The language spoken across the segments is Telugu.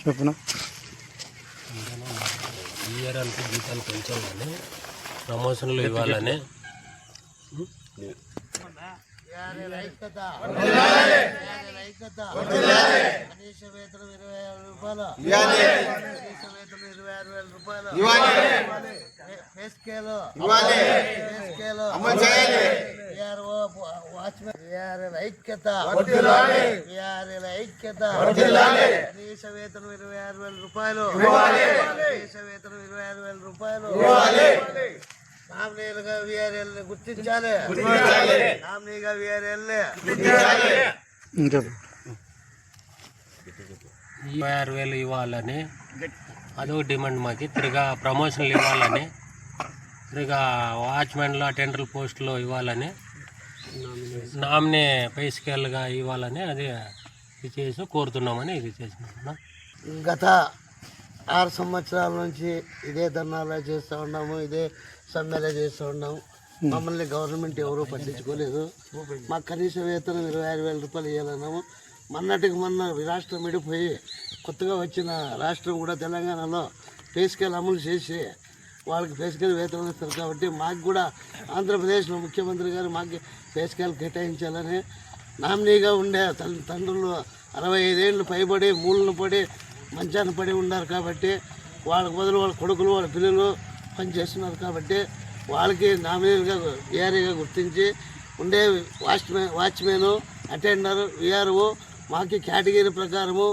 చెప్పున? ఇయ్యడానికి జీతాలు పెంచాలని ప్రమోషన్లు ఇవ్వాలని. కనీస వేతనం ఇరవై ఆరు రూపాయలు కనీస వేతనం ఇరవై ఆరు వేల రూపాయలు ఐక్యత విఆర్ఎల్ ఐక్యత కనీస వేతనం ఇరవై ఆరు వేల రూపాయలు. కనీస వేతనం ఇరవై ఆరు వేల రూపాయలు. నామినీలుగా విఆర్ఎల్ గుర్తించాలి. నామినీగా విఆర్ఎల్ ఇరవై ఆరు వేలు ఇవ్వాలని అదో డిమాండ్ మాకి. తిరిగా ప్రమోషన్లు ఇవ్వాలని తిరిగా వాచ్మెన్లు అటెండర్ పోస్టులు ఇవ్వాలని నామినీ పై స్కేల్గా ఇవ్వాలని అది ఇది చేసి కోరుతున్నామని ఇది చేసినాం గత ఆరు సంవత్సరాల నుంచి ఇదే ధర్నాలు చేస్తూ ఉన్నాము ఇదే సమ్మెలు చేస్తూ ఉన్నాము. మమ్మల్ని గవర్నమెంట్ ఎవరూ పట్టించుకోలేదు. మాకు కనీస వేతనం ఇరవై ఆరు వేల రూపాయలు ఇవ్వాలన్నాము మొన్నటికి మొన్న రాష్ట్రం విడిపోయి కొత్తగా వచ్చిన రాష్ట్రం కూడా తెలంగాణలో పే స్కేల్ అమలు చేసి వాళ్ళకి పే వేతనం ఇస్తారు కాబట్టి మాకు కూడా ఆంధ్రప్రదేశ్లో ముఖ్యమంత్రి గారు మాకు పే కేటాయించాలని నామినీగా ఉండే తండ్రులు అరవై ఐదేళ్ళు పైబడి మూలను పడి మంచాన్ని పడి ఉన్నారు కాబట్టి వాళ్ళకి బదులు వాళ్ళ కొడుకులు వాళ్ళ పిల్లలు పనిచేస్తున్నారు కాబట్టి వాళ్ళకి నామినీలుగా విఆర్ఏగా గుర్తించి ఉండే వాచ్మెన్ వాచ్మెన్ అటెండర్ విఆర్ఓ మాకు కేటగిరీ ప్రకారము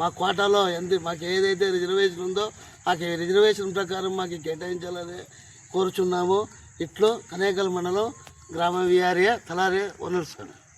మా కోటాలో ఎంత మాకు ఏదైతే రిజర్వేషన్ ఉందో ఆ రిజర్వేషన్ ప్రకారం మాకు కేటాయించాలని కోరుచున్నాము. ఇట్లో కనేకల్ మండలం గ్రామ విఆర్ఏ తలారి సార్